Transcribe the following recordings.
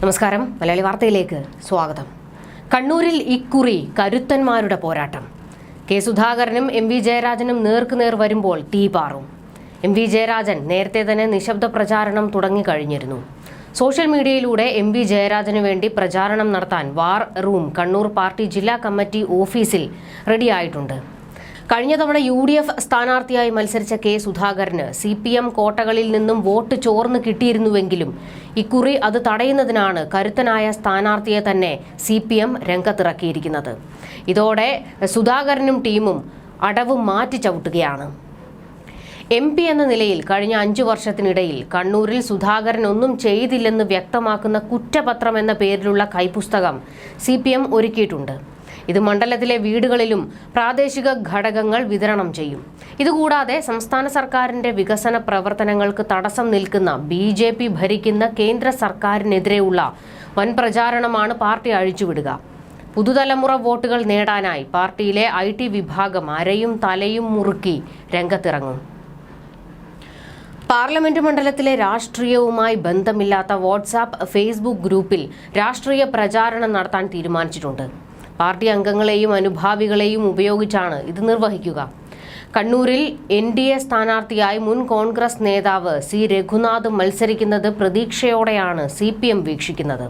നമസ്കാരം. മലയാളി വാർത്തയിലേക്ക് സ്വാഗതം. കണ്ണൂരിൽ ഇക്കുറി കരുത്തന്മാരുടെ പോരാട്ടം. കെ സുധാകരനും എം വി ജയരാജനും നേർക്കുനേർ വരുമ്പോൾ തീ പാറും. എം വി ജയരാജൻ നേരത്തെ തന്നെ നിശബ്ദ പ്രചാരണം തുടങ്ങിക്കഴിഞ്ഞിരുന്നു സോഷ്യൽ മീഡിയയിലൂടെ എം വി ജയരാജനു വേണ്ടി പ്രചാരണം നടത്താൻ വാർ റൂം കണ്ണൂർ പാർട്ടി ജില്ലാ കമ്മിറ്റി ഓഫീസിൽ റെഡിയായിട്ടുണ്ട്. കഴിഞ്ഞ തവണ യു ഡി എഫ് സ്ഥാനാർത്ഥിയായി മത്സരിച്ച കെ സുധാകരന് സി പി എം കോട്ടകളിൽ നിന്നും വോട്ട് ചോർന്ന് കിട്ടിയിരുന്നുവെങ്കിലും ഇക്കുറി അത് തടയുന്നതിനാണ് കരുത്തനായ സ്ഥാനാർത്ഥിയെ തന്നെ സി പി എം രംഗത്തിറക്കിയിരിക്കുന്നത്. ഇതോടെ സുധാകരനും ടീമും അടവ് മാറ്റി ചവിട്ടുകയാണ്. എം പി എന്ന നിലയിൽ കഴിഞ്ഞ അഞ്ചു വർഷത്തിനിടയിൽ കണ്ണൂരിൽ സുധാകരൻ ഒന്നും ചെയ്തില്ലെന്ന് വ്യക്തമാക്കുന്ന കുറ്റപത്രം എന്ന പേരിലുള്ള കൈപുസ്തകം സി പി എം ഒരുക്കിയിട്ടുണ്ട്. ഇത് മണ്ഡലത്തിലെ വീടുകളിലും പ്രാദേശിക ഘടകങ്ങൾ വിതരണം ചെയ്യും. ഇതുകൂടാതെ സംസ്ഥാന സർക്കാരിന്റെ വികസന പ്രവർത്തനങ്ങൾക്ക് തടസ്സം നിൽക്കുന്ന ബി ജെ പി ഭരിക്കുന്ന കേന്ദ്ര സർക്കാരിനെതിരെയുള്ള വൻ പ്രചാരണമാണ് പാർട്ടി അഴിച്ചുവിടുക. പുതുതലമുറ വോട്ടുകൾ നേടാനായി പാർട്ടിയിലെ ഐ ടി വിഭാഗം അരയും തലയും മുറുക്കി രംഗത്തിറങ്ങും. പാർലമെന്റ് മണ്ഡലത്തിലെ രാഷ്ട്രീയവുമായി ബന്ധമില്ലാത്ത വാട്സാപ്പ് ഫേസ്ബുക്ക് ഗ്രൂപ്പിൽ രാഷ്ട്രീയ പ്രചാരണം നടത്താൻ തീരുമാനിച്ചിട്ടുണ്ട്. പാർട്ടി അംഗങ്ങളെയും അനുഭാവികളെയും ഉപയോഗിച്ചാണ് ഇത് നിർവഹിക്കുക. കണ്ണൂരിൽ എൻ ഡി എ സ്ഥാനാർത്ഥിയായി മുൻ കോൺഗ്രസ് നേതാവ് സി രഘുനാഥ് മത്സരിക്കുന്നത് പ്രതീക്ഷയോടെയാണ് സി പി എം വീക്ഷിക്കുന്നത്.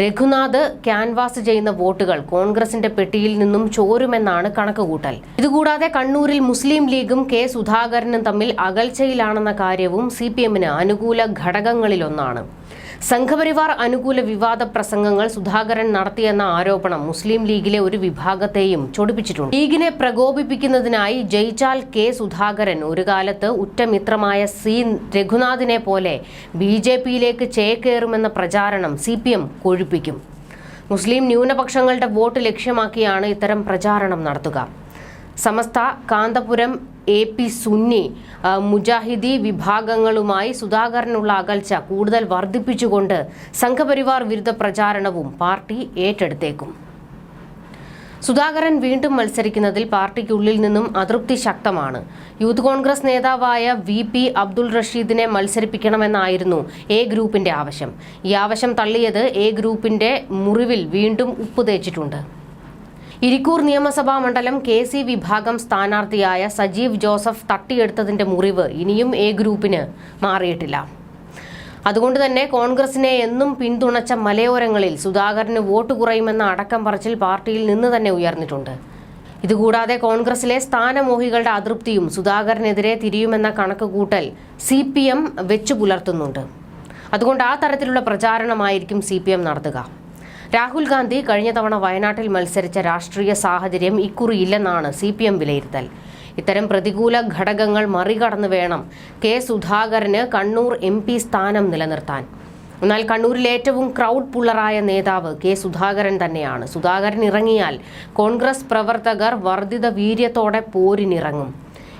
രഘുനാഥ് ക്യാൻവാസ് ചെയ്യുന്ന വോട്ടുകൾ കോൺഗ്രസിന്റെ പെട്ടിയിൽ നിന്നും ചോരുമെന്നാണ് കണക്കുകൂട്ടൽ. ഇതുകൂടാതെ കണ്ണൂരിൽ മുസ്ലിം ലീഗും കെ സുധാകരനും തമ്മിൽ അകൽച്ചയിലാണെന്ന കാര്യവും സി പി എമ്മിന് അനുകൂല ഘടകങ്ങളിലൊന്നാണ്. സംഘപരിവാർ അനുകൂല വിവാദ പ്രസംഗങ്ങൾ സുധാകരൻ നടത്തിയെന്ന ആരോപണം മുസ്ലിം ലീഗിലെ ഒരു വിഭാഗത്തെയും ചൊടിപ്പിച്ചിട്ടുണ്ട്. ലീഗിനെ പ്രകോപിപ്പിക്കുന്നതിനായി ജയിച്ചാൽ കെ സുധാകരൻ ഒരു കാലത്ത് ഉറ്റമിത്രമായ സി രഘുനാഥിനെ പോലെ ബി ജെ പിയിലേക്ക് ചേക്കേറുമെന്ന പ്രചാരണം സി പി എം കൊഴുപ്പിക്കും. മുസ്ലിം ന്യൂനപക്ഷങ്ങളുടെ വോട്ട് ലക്ഷ്യമാക്കിയാണ് ഇത്തരം പ്രചാരണം നടത്തുക. സമസ്ത കാന്തപുരം എ പി സുന്നി മുജാഹിദി വിഭാഗങ്ങളുമായി സുധാകരനുള്ള അകൽച്ച കൂടുതൽ വർദ്ധിപ്പിച്ചുകൊണ്ട് സംഘപരിവാർ വിരുദ്ധ പ്രചാരണവും പാർട്ടി ഏറ്റെടുത്തേക്കും. സുധാകരൻ വീണ്ടും മത്സരിക്കുന്നതിൽ പാർട്ടിക്കുള്ളിൽ നിന്നും അതൃപ്തി ശക്തമാണ്. യൂത്ത് കോൺഗ്രസ് നേതാവായ വി പി അബ്ദുൾ റഷീദിനെ മത്സരിപ്പിക്കണമെന്നായിരുന്നു എ ഗ്രൂപ്പിന്റെ ആവശ്യം. ഈ ആവശ്യം തള്ളിയത് എ ഗ്രൂപ്പിന്റെ മുറിവിൽ വീണ്ടും ഉപ്പ് തേച്ചിട്ടുണ്ട്. ഇരിക്കൂർ നിയമസഭാ മണ്ഡലം കെ സി വിഭാഗം സ്ഥാനാർത്ഥിയായ സജീവ് ജോസഫ് തട്ടിയെടുത്തതിന്റെ മുറിവ് ഇനിയും എ ഗ്രൂപ്പിന് മാറിയിട്ടില്ല. അതുകൊണ്ട് തന്നെ കോൺഗ്രസിനെ എന്നും പിന്തുണച്ച മലയോരങ്ങളിൽ സുധാകരന് വോട്ട് കുറയുമെന്ന അടക്കം പറച്ചിൽ പാർട്ടിയിൽ നിന്ന് തന്നെ ഉയർന്നിട്ടുണ്ട്. ഇതുകൂടാതെ കോൺഗ്രസിലെ സ്ഥാനമോഹികളുടെ അതൃപ്തിയും സുധാകരനെതിരെ തിരിയുമെന്ന കണക്കുകൂട്ടൽ സി പി എം വെച്ചു പുലർത്തുന്നുണ്ട്. അതുകൊണ്ട് ആ തരത്തിലുള്ള പ്രചാരണമായിരിക്കും സി പി എം നടത്തുക. രാഹുൽ ഗാന്ധി കഴിഞ്ഞ തവണ വയനാട്ടിൽ മത്സരിച്ച രാഷ്ട്രീയ സാഹചര്യം ഇക്കുറിയില്ലെന്നാണ് സി പി എം വിലയിരുത്തൽ. ഇത്തരം പ്രതികൂല ഘടകങ്ങൾ മറികടന്ന് വേണം കെ സുധാകരന് കണ്ണൂർ എം പി സ്ഥാനം നിലനിർത്താൻ. എന്നാൽ കണ്ണൂരിലെ ഏറ്റവും ക്രൗഡ് പുള്ളറായ നേതാവ് കെ സുധാകരൻ തന്നെയാണ്. സുധാകരൻ ഇറങ്ങിയാൽ കോൺഗ്രസ് പ്രവർത്തകർ വർദ്ധിത വീര്യത്തോടെ പോരിനിറങ്ങും.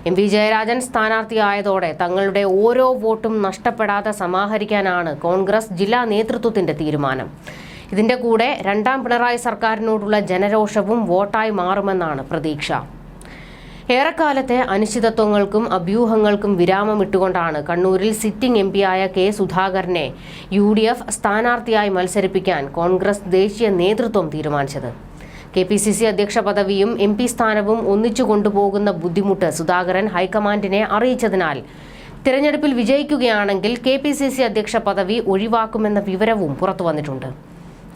എം വി ജയരാജൻ സ്ഥാനാർത്ഥിയായതോടെ തങ്ങളുടെ ഓരോ വോട്ടും നഷ്ടപ്പെടാതെ സമാഹരിക്കാനാണ് കോൺഗ്രസ് ജില്ലാ നേതൃത്വത്തിന്റെ തീരുമാനം. ഇതിന്റെ കൂടെ രണ്ടാം പിണറായി സർക്കാരിനോടുള്ള ജനരോഷവും വോട്ടായി മാറുമെന്നാണ് പ്രതീക്ഷ. ഏറെക്കാലത്തെ അനിശ്ചിതത്വങ്ങൾക്കും അഭ്യൂഹങ്ങൾക്കും വിരാമം ഇട്ടുകൊണ്ടാണ് കണ്ണൂരിൽ സിറ്റിംഗ് എം പിയായ കെ സുധാകരനെ യു ഡി എഫ് സ്ഥാനാർത്ഥിയായി മത്സരിപ്പിക്കാൻ കോൺഗ്രസ് ദേശീയ നേതൃത്വം തീരുമാനിച്ചത്. കെ പി സി സി അധ്യക്ഷ പദവിയും എം പി സ്ഥാനവും ഒന്നിച്ചു കൊണ്ടുപോകുന്ന ബുദ്ധിമുട്ട് സുധാകരൻ ഹൈക്കമാൻഡിനെ അറിയിച്ചതിനാൽ തിരഞ്ഞെടുപ്പിൽ വിജയിക്കുകയാണെങ്കിൽ കെ പി സി സി അധ്യക്ഷ പദവി ഒഴിവാക്കുമെന്ന വിവരവും പുറത്തു വന്നിട്ടുണ്ട്.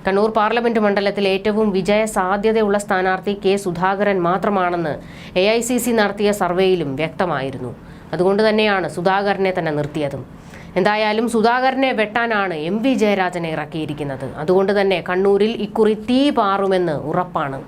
കണ്ണൂർ പാർലമെന്റ് മണ്ഡലത്തിൽ ഏറ്റവും വിജയ സാധ്യതയുള്ള സ്ഥാനാർത്ഥി കെ സുധാകരൻ മാത്രമാണെന്ന് എ നടത്തിയ സർവേയിലും വ്യക്തമായിരുന്നു. അതുകൊണ്ട് തന്നെയാണ് സുധാകരനെ തന്നെ നിർത്തിയതും. എന്തായാലും സുധാകരനെ വെട്ടാനാണ് എം വി ജയരാജനെ ഇറക്കിയിരിക്കുന്നത്. അതുകൊണ്ട് തന്നെ കണ്ണൂരിൽ ഇക്കുറി തീ പാറുമെന്ന് ഉറപ്പാണ്.